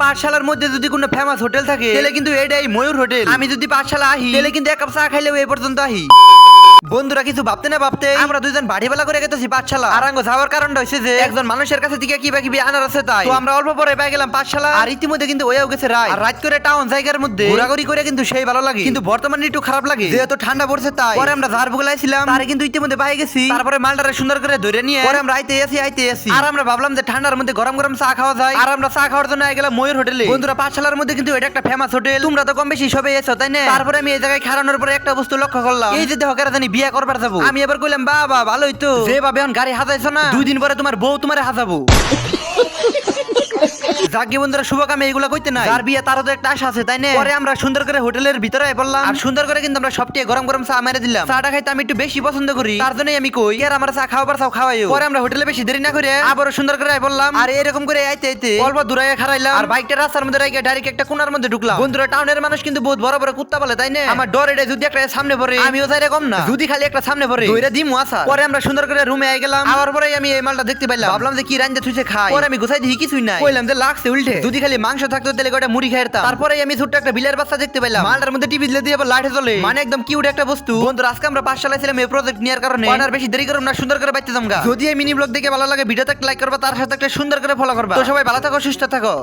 পাঠশালার মধ্যে যদি কোনো ফেমাস হোটেল থাকে, তাহলে কিন্তু এটাই ময়ূর হোটেল আমি যদি পাঠশালা আহি তাহলে কিন্তু এক কাপ চা খাইলেও এই পর্যন্ত আহি বন্ধুরা কিছু ভাবতে না ভাবতে আমরা দুজন বাড়ি বেলা করে গেতেছি পাঠশালা। আর আঙ্গ যাওয়ার কারণটা হচ্ছে যে একজন মানুষের কাছে দিকে কিবা কিবি আনার আছে তাই। তো আমরা অল্প পরে পেয়ে গেলাম পাঠশালা। আর ইতিমধ্যে কিন্তু ওয়াও গেছে রাত আর রাত করে টাউন জায়গার মধ্যে ঘোরাঘুরি করে কিন্তু সেই ভালো লাগে। কিন্তু বর্তমানে একটু খারাপ লাগে। যেহেতু ঠান্ডা পড়ছে তাই। পরে আমরা ঝাড় বুগলাইছিলাম তারে কিন্তু ইতিমধ্যে পাই গেছি। তারপরে মালটারে সুন্দর করে ধরে নিয়ে পরে আমরা আইতে আসি আইতে আসি। আর আমরা ভাবলাম যে ঠান্ডার মধ্যে গরম গরম চা খাওয়া যায়। আর আমরা চা খাওয়ার জন্য আই গেলাম ময়ূর হোটেলে বন্ধুরা পাঠশালার মধ্যে কিন্তু এটা একটা ফেমাস হোটেল তোমরা তো কম বেশি সবাই এসো তাই না? তারপরে আমি এই জায়গায় খারানোর পরে একটা বস্তু লক্ষ্য করলাম। এই যে দেখো জানি বিয়ে করবার যাব। আমি এবার কইলাম বাবা ভালোই তো। যেভাবে গাড়ি হাজাইছো না দুই দিন পরে তোমার বউ তোমারে হাজাবো। যাকে বন্ধুরা এগুলা কইতে নাই। আর বিয়ে তারও তো একটা আশা আছে তাই না? পরে আমরা সুন্দর করে হোটেলের ভিতরে পড়লাম। আর সুন্দর করে কিন্তু আমরা গরম গরম চা মেরে দিলাম। চাটা খাইতে আমি একটু বেশি পছন্দ করি। তার জন্যই আমি কই আর আমার চা খাওয়াবার চাও খাওয়াইও। পরে আমরা হোটেলে বেশি দেরি না করে আবারও সুন্দর করে বললাম আর এরকম করে আইতে আইতে অল্প দূরে খারাইলাম আর বাইকটা রাস্তার মধ্যে রেখে ডাইরেক্ট একটা কোনার মধ্যে ঢুকলাম। বন্ধুরা টাউনের মানুষ কিন্তু বহুত বড় বড় কুত্তা বলে তাই না? আমার ডর এটা যদি একটা সামনে পড়ে। আমিও চাই কম না। যদি খালি একটা সামনে পড়ে। দিমু আসা পরে আমরা সুন্দর করে রুমে আই গেলাম। আবার পরে আমি এই মালটা দেখতে পাইলাম। ভাবলাম যে কি রান্দে থুইছে খাই। পরে আমি গুছাই দিই কিছুই নাই। কইলাম যে লাগছে উল্টে। যদি খালি মাংস থাকতো তাহলে কয়টা মুড়ি খাইতাম তারপরে আমি ছোট্ট একটা বিলের বাচ্চা দেখতে পেলাম। মালটার মধ্যে টিভি দিলে দিয়ে আবার লাইটে চলে মানে একদম কিউট একটা বস্তু। বন্ধুরা আজকে আমরা পাঁচ চালাইছিলাম এই প্রজেক্ট নেওয়ার কারণে। আর বেশি দেরি করব না, সুন্দর করে বাইতে যাম যদি এই মিনি ব্লগ দেখে ভালো লাগে ভিডিওতে লাইক করবা, তার সাথে একটা সুন্দর করে ফলো করবা। তো সবাই ভালো থাকো, সুস্থ থাকো।